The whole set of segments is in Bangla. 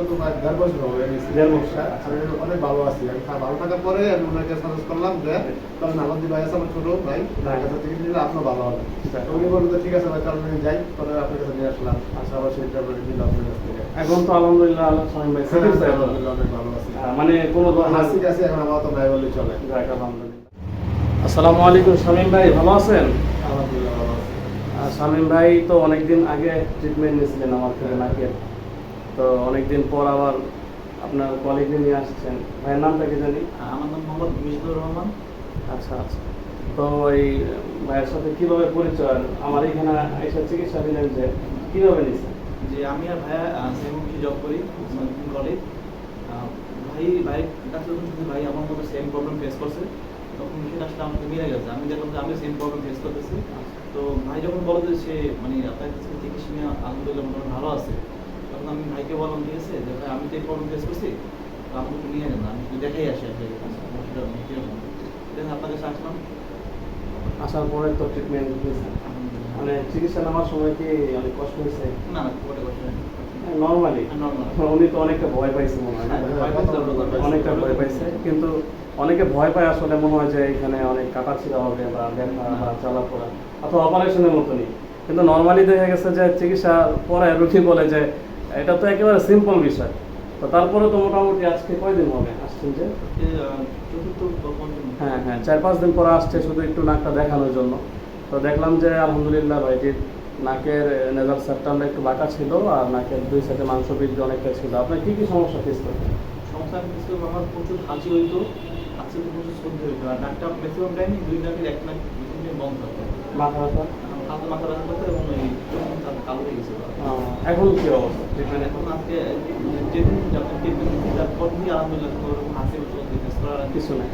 বিগত প্রায় দেড় বছর হবে দেড় বছর। আমি অনেক ভালো আছি। আমি ভালো থাকার পরে আমি ওনাকে সাজেস্ট করলাম যে তখন আমাদের ভাই আছে আমার ছোট ভাই ওনার কাছে থেকে নিলে আপনার ভালো হবে হ্যাঁ। উনি বলল যে ঠিক আছে ভাই তাহলে আমি যাই পরে আপনার কাছে নিয়ে আসলাম। আশা আবার সেই ট্যাবলেট নিলাম আপনার কাছ থেকে। এখন তো আলহামদুলিল্লাহ আল্লাহ স্বামী ভাই হ্যাঁ, অনেক ভালো আছি। মানে কোনো হাসি কাছে এখন আমার তো নাই বললেই চলে। আলহামদুলিল্লাহ। আসসালামু আলাইকুম শামীম ভাই ভালো আছেন? আলহামদুলিল্লাহ ভালো আছি। শামীম ভাই তো অনেকদিন আগে ট্রিটমেন্ট নিয়েছিলেন আমার থেকে নাকের। তো অনেকদিন পর আবার আপনার কলেজে নিয়ে আসছেন। ভাইয়ের নামটা কি জানি? আমার নাম মোহাম্মদ মিজনুর রহমান। আচ্ছা আচ্ছা। তো এই ভাইয়ের সাথে কীভাবে পরিচয়? আমার এখানে এসে চিকিৎসা দিলেন যে কীভাবে নিছেন যে আমি আর ভাইয়া সেমুখী জব করি কলেজ ভাই ভাই কাছে যখন ভাই আমার মতো সেম প্রবলেম ফেস করছে তখন সেটা আসলে আমাকে মিলে গেছে। আমি দেখলাম যে আমি সেম প্রবলেম ফেস করতেছি। তো ভাই যখন বলো যে সে মানে আপনার কাছে চিকিৎসা নিয়ে আলহামদুলিল্লাহ মোটামুটি ভালো আছে আমি ভাইকে বললাম ঠিক আছে যে ভাই আমি তো এই প্রবলেম ফেস করছি তো আমাকে একটু নিয়ে নেন আমি একটু দেখাই আসি আসলে আপনার কাছে আসলাম আসার পরে তো ট্রিটমেন্ট মানে চিকিৎসা নেওয়ার সময় কি অনেক কষ্ট হয়েছে? না না ওটা কথা নর্মালি উনি তো অনেকটা ভয় পাইছে মনে হয়? হ্যাঁ। অনেকটা ভয় পাইছে। কিন্তু অনেকে ভয় পায় আসলে মনে হয় যে এখানে অনেক কাটা ছিঁড়া হবে বা ব্যথা বা চলাফেরা অথবা অপারেশনের মতনই। কিন্তু নর্মালি দেখা গেছে যে চিকিৎসা পরে রুগী বলে যে এটা তো একেবারে সিম্পল বিষয়। তো তারপরে তো মোটামুটি আজকে কয়দিন হবে? আসছেন যে? হ্যাঁ হ্যাঁ চার পাঁচ দিন পরে আসছে শুধু একটু নাকটা দেখানোর জন্য। তো দেখলাম যে আলহামদুলিল্লাহ ভাইটির নাকের নেজার সেপ্টামটা একটু বাঁকা ছিল আর নাকের দুই সাইডে মাংস বৃদ্ধি অনেকটা ছিল। আপনার কী কী সমস্যা ফেস করতেন সমস্যা কিছু আমার প্রচুর হাঁচি হইতো হাঁচি প্রচুর সর্দি হইতো। আর নাকটা ম্যাক্সিমাম টাইমে দুই নাকের এক নাক বন্ধ মাথা ব্যথা? হাতে মাথা ব্যথা করতো এবং ওই কালো হয়ে গেছিল এখন কি অবস্থা? মানে এখন আজকে যেদিন যখন ট্রিটমেন্ট তারপর থেকে আলহামদুলিল্লাহ কোনো হাসি করার কিছু নেই।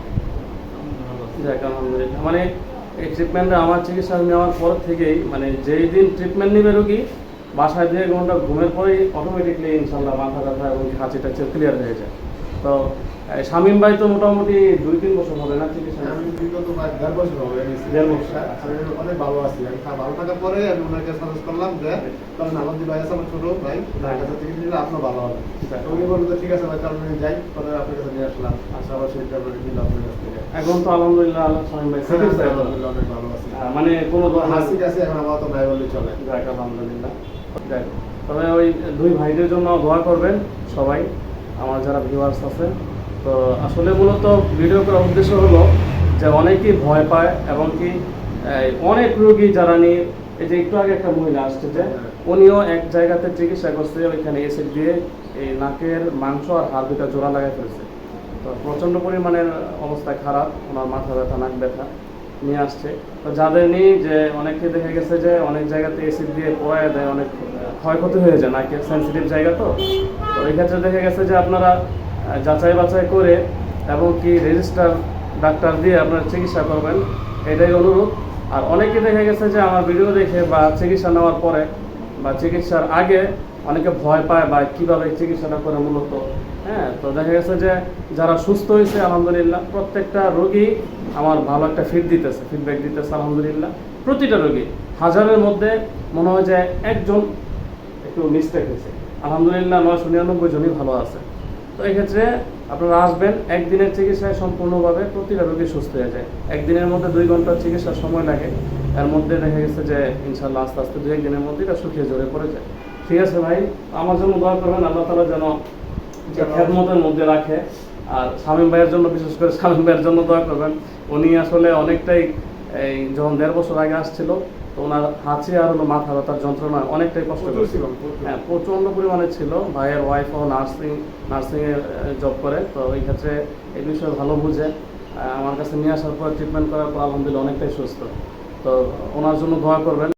যাক আলহামদুলিল্লাহ। মানে এই ট্রিটমেন্টটা আমার চিকিৎসা নেওয়ার পর থেকেই মানে যেই দিন ট্রিটমেন্ট নেবে রোগী বাসায় এক ঘণ্টা ঘুমের পরেই অটোমেটিকলি ইনশাল্লাহ মাথা ব্যথা এবং হাঁচি টাচি ক্লিয়ার হয়ে যায়। তো শামীম ভাই তো মোটামুটি দুই তিন বছর হবে না চিকিৎসা আমি বিগত দেড় বছর হবে দেড় বছর। আমি অনেক ভালো আছি আমি ভালো থাকার পরে আমি ওনাকে সাজেস্ট করলাম যে তখন আমাদের ভাই আছে আমার ছোট ভাই ওনার কাছে থেকে নিলে আপনার ভালো হবে। হ্যাঁ। উনি বলল ঠিক আছে ভাই তাহলে যাই পরে আপনার কাছে নিয়ে আসলাম। আশা আবার সেই ট্যাবলেট নিলাম আপনার কাছ থেকে। এখন তো আলহামদুলিল্লাহ আল্লাহ শামীম ভাই হ্যাঁ। আলহামদুলিল্লাহ অনেক ভালো আছি। আহ, মানে কোনো হাসি কাছে এখন আমার তো বললেই চলে। যাক আলহামদুলিল্লাহ। যাক তবে ওই দুই ভাইদের জন্য দোয়া করবেন সবাই। আমার যারা ভিউয়ার্স আছে তো আসলে মূলত ভিডিও করার উদ্দেশ্য হলো যে অনেকেই ভয় পায় এবং কি অনেক রোগী যারা নিয়ে এই যে একটু আগে একটা মহিলা আসছে যে উনিও এক জায়গাতে চিকিৎসা করছে ওইখানে এসে দিয়ে এই নাকের মাংস আর হাড় দুটা জোড়া লাগাই ফেলছে। তো প্রচণ্ড পরিমাণের অবস্থা খারাপ ওনার মাথা ব্যথা নাক ব্যথা নিয়ে আসছে। তো যাদের নিয়ে যে অনেকে দেখে গেছে যে অনেক জায়গাতে এসিড দিয়ে পোড়ায় দেয় অনেক ক্ষয়ক্ষতি হয়ে যায় নাকের সেন্সিটিভ জায়গা তো? তো এই ক্ষেত্রে দেখা গেছে যে আপনারা যাচাই বাছাই করে এবং কি রেজিস্টার ডাক্তার দিয়ে আপনারা চিকিৎসা করবেন, এটাই অনুরোধ। আর অনেকে দেখা গেছে যে আমার ভিডিও দেখে বা চিকিৎসা নেওয়ার পরে বা চিকিৎসার আগে অনেকে ভয় পায় বা কীভাবে চিকিৎসাটা করে মূলত। হ্যাঁ তো দেখা গেছে যে যারা সুস্থ হয়েছে, আলহামদুলিল্লাহ, প্রত্যেকটা রোগী আমার ভালো একটা ফিড দিতেছে ফিডব্যাক দিতেছে, আলহামদুলিল্লাহ। প্রতিটা রোগী, হাজারের মধ্যে মনে হয় যে একজন একটু মিস্টেক হয়েছে। আলহামদুলিল্লাহ নয়শো নিরানব্বই জনই ভালো আছে। তো এই ক্ষেত্রে আপনারা আসবেন, একদিনের চিকিৎসায় সম্পূর্ণভাবে প্রতিটা রোগী সুস্থ হয়ে যায়। একদিনের মধ্যে দুই ঘণ্টার চিকিৎসার সময় লাগে। এর মধ্যে দেখা গেছে যে ইনশাল্লাহ আস্তে আস্তে দু একদিনের মধ্যে এটা শুকিয়ে ঝরে পড়ে যায়। ঠিক আছে ভাই আমার জন্য দোয়া করবেন, আল্লাহ তালা যেন যে খেদমতের মধ্যে রাখে। আর শামীম ভাইয়ের জন্য, বিশেষ করে শামীম ভাইয়ের জন্য দোয়া করবেন। উনি আসলে অনেকটাই এই যখন দেড় বছর আগে আসছিল তো ওনার হাঁচি আর হলো মাথা ব্যথার যন্ত্রণা অনেকটাই কষ্ট করছিল। হ্যাঁ প্রচণ্ড পরিমাণে ছিল। ভাইয়ের ওয়াইফও নার্সিং নার্সিংয়ে জব করে। তো ওই ক্ষেত্রে এই বিষয়ে ভালো বুঝে। আমার কাছে নিয়ে আসার পর ট্রিটমেন্ট করার পর আলহামদুলিল্লাহ অনেকটাই সুস্থ। তো ওনার জন্য দোয়া করবেন।